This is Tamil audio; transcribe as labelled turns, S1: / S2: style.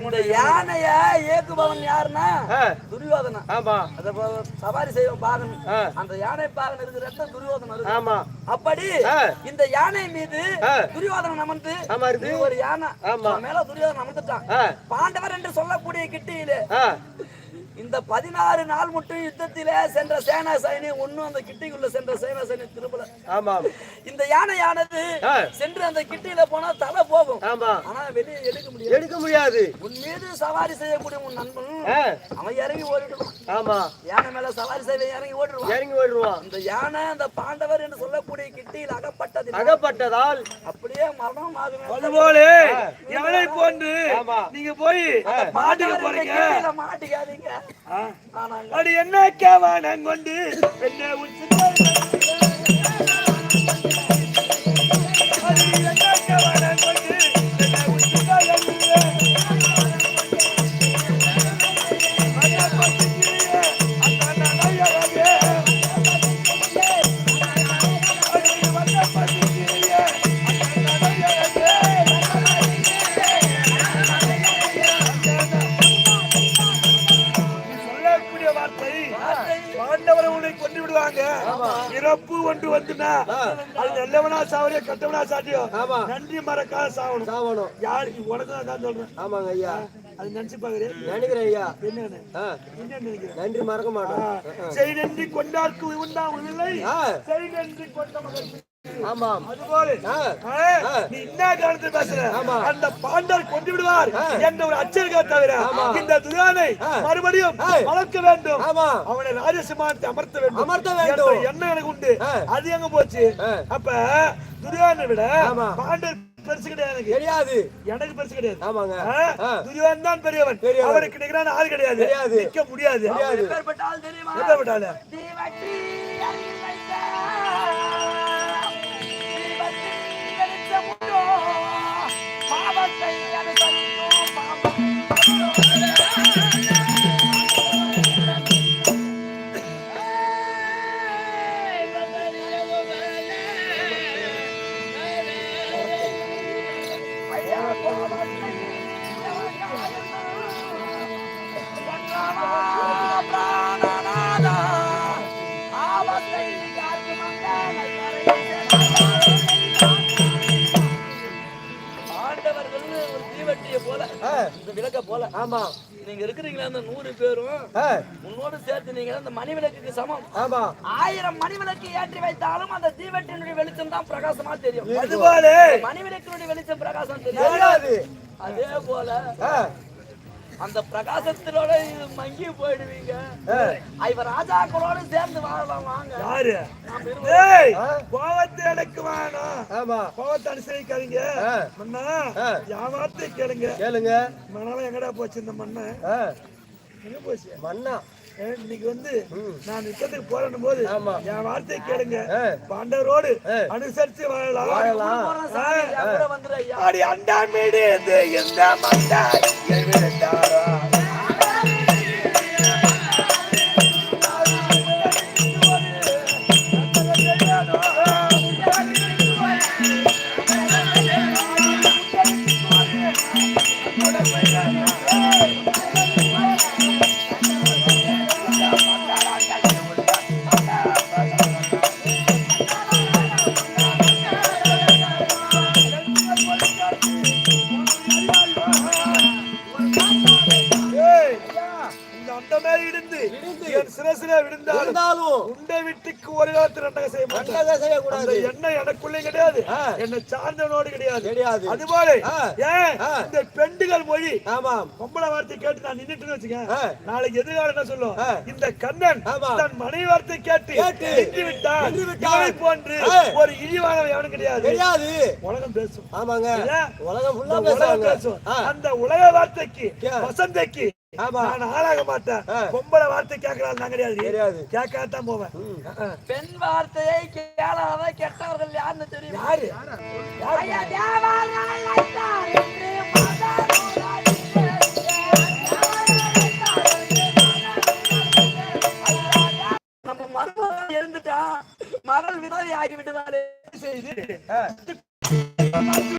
S1: இந்த யானைய ஏக்குபவன் யாருன்னா?
S2: ஆ,
S1: துரியோதனன்
S2: ஆமா.
S1: அத சவாரி செய்வோம் பாகன். அந்த யானை பாகன் இருக்கிற இடத்துல இருக்கு
S2: ஆமா.
S1: அப்படி. இந்த யானை மீது. துரியோதனன் அமர்ந்து ஒரு யானை. மேல துரியோதனன் அமர்ந்துட்டான். பாண்டவர் என்று சொல்லக்கூடிய கிட்டியிலே இந்த பதினாறு நாள் மட்டும் யுத்தத்திலே சென்ற சேனா சைனி ஒண்ணும் அந்த கிட்டிக்குள்ள சென்ற சேனா சைனி திரும்பல.
S2: ஆமாம்.
S1: இந்த யானையானது. சென்று அந்த கிட்டியில போனா தலை போகும்.
S2: ஆமா.
S1: ஆனா வெளியே எடுக்க முடியாது.
S2: எடுக்க முடியாது.
S1: உன் மீது சவாரி செய்யக்கூடிய உன் நண்பன் அவன் இறங்கி ஓடிடுவான்.
S2: ஆமா.
S1: யானை மேல சவாரி செய்ய இறங்கி ஓடிடுவான்.
S2: இறங்கி ஓடுவான்
S1: இந்த யானை அந்த பாண்டவர் என்று சொல்லக்கூடிய கிட்டியில் அகப்பட்டது
S2: அகப்பட்டதால்
S1: அப்படியே மரணம் ஆகுமே.
S3: அதுபோல யானை போன்று
S2: ஆமா.
S3: நீங்க போய் மாட்டுக்கு போறீங்க.
S1: மாட்டிக்காதீங்க.
S3: ஆ. அது என்ன கேவானம் கொண்டு? என்ன உச்சி இறப்பு ஒன்று வந்துனா அது நல்லவனா சாவறியோ கெட்டவனா சாட்டியோ. நன்றி மறக்காத சாவணும்.
S2: சாவணும்.
S3: யாருக்கு உனக்கு தான் சொல்றேன்.
S2: ஆமாங்க ஐயா.
S3: அது நினைச்சு பாக்குறேன்
S2: நினைக்கிறேன் ஐயா.
S3: என்ன
S2: நன்றி மறக்க மாட்டோம்.
S3: செய் நன்றி கொண்டார்க்கு உண்டாவதில்லை செய் நன்றி கொண்ட மகன்
S2: ஆமாம்
S3: அதுபோல நீ என்ன காரணத்தை பேசுற
S2: ஆமா.
S3: அந்த பாண்டவர் கொண்டு விடுவார். என்ற ஒரு அச்சரிக்கை தவிர இந்த துரானை
S2: ஆ.
S3: மறுபடியும். வளர்க்க வேண்டும்
S2: ஆமா
S3: அவனை ராஜசிம்மானத்தை அமர்த்த வேண்டும்
S2: அமர்த்த வேண்டும்.
S3: எண்ணம் எனக்கு உண்டு. அது எங்க போச்சு. அப்ப துரியோதனை விட
S2: ஆமா.
S3: பாண்டவர் பெருசு கிடையாது எனக்கு
S2: தெரியாது
S3: எனக்கு பெருசு கிடையாது
S2: ஆமாங்க.
S3: துரியோதனன் தான் பெரியவன். அவருக்கு நிகரான ஆள் கிடையாது
S2: கிடையாது.
S3: நிக்க முடியாது
S2: தெரியாது
S1: எப்பேற்பட்ட ஆள் தெரியுமா
S3: எப்பேற்பட்டாளு?
S1: தீவட்டி விளக்க போல.
S2: ஆமா.
S1: நீங்க இருக்கிறீங்களா அந்த நூறு பேரும்? உன்னோடு சேர்த்து நீங்க அந்த மணி விளக்குக்கு சமம்.
S2: ஆமா.
S1: ஆயிரம் மணி விளக்கு ஏற்றி வைத்தாலும் அந்த தீவட்டியினுடைய வெளிச்சம் தான் பிரகாசமா தெரியும்.
S3: அதுபோல
S1: மணி விளக்கினுடைய வெளிச்சம் பிரகாசம் தெரியும்
S2: தெரியாது.
S1: அதே போல அந்த பிரகாசத்திலோட மங்கி போயிடுவீங்க. இவர் ராஜாக்களோட சேர்ந்து வாழலாம் வாங்க.
S3: யாரு. கோவத்தை அடக்கு வேணாம்.
S2: ஆமா.
S3: கோவத்தை அனுசரிக்காதீங்க.
S2: ஆ.
S3: என் வார்த்தை கேளுங்க.
S2: கேளுங்க.
S3: மணால எங்கடா போச்சு இந்த மண்ணை?
S2: ஆ,
S3: எங்க போச்சு?
S2: மண்ணா.
S3: இன்னைக்கு வந்து. நான் யுத்தத்துக்கு போறேன் போது. என் வார்த்தை கேளுங்க. பாண்டவரோடு. அனுசரிச்சு வாழலாம்
S2: வாழலாம்.
S3: அடி அண்டா மீடு இந்த மண்டா அண்டமே இடிந்து என் சிரசிலே விழுந்தாலும் உண்டை வீட்டுக்கு ஒரு காலத்தில் ரெண்டக செய்ய மாட்டேன்
S2: செய்யக்கூடாது
S3: எண்ணெய் எனக்குள்ளே கிடையாது. என்னை சார்ந்தவனோடு கிடையாது
S2: கிடையாது
S3: அதுபோல
S2: ஆ.
S3: ஏன். இந்த பெண்டுகள் மொழி
S2: ஆமாம்
S3: பொம்பளை வார்த்தை கேட்டு நான் நின்னுட்டுன்னு வச்சுக்க
S2: ஆ.
S3: நாளைக்கு எதிர்காலம் என்ன சொல்லும். இந்த கண்ணன்
S2: ஆமா.
S3: தன் மனைவி வார்த்தை கேட்டு நின்று விட்டான். இவனை போன்று. ஒரு இழிவானவன் எவனும் கிடையாது
S2: தெரியாது
S3: உலகம் பேசும்
S2: ஆமாங்க? உலகம்
S3: பேசும் அந்த உலக வார்த்தைக்கு. வசந்தைக்கு
S2: ஆமா
S3: ஆளாக மாட்டேன். பொம்பளை வார்த்தை கேட்கலாம் தான் கிடையாது.
S2: கிடையாது.
S3: கேட்காதான் போவேன்.
S1: பெண் வார்த்தையை கேளாத கெட்டவர்கள் யாருன்னு தெரியும்?
S3: யாரு?
S1: யாரு? நம்ம மரணம் இருந்துட்டா மரண விதவை ஆகிவிட்டதாலே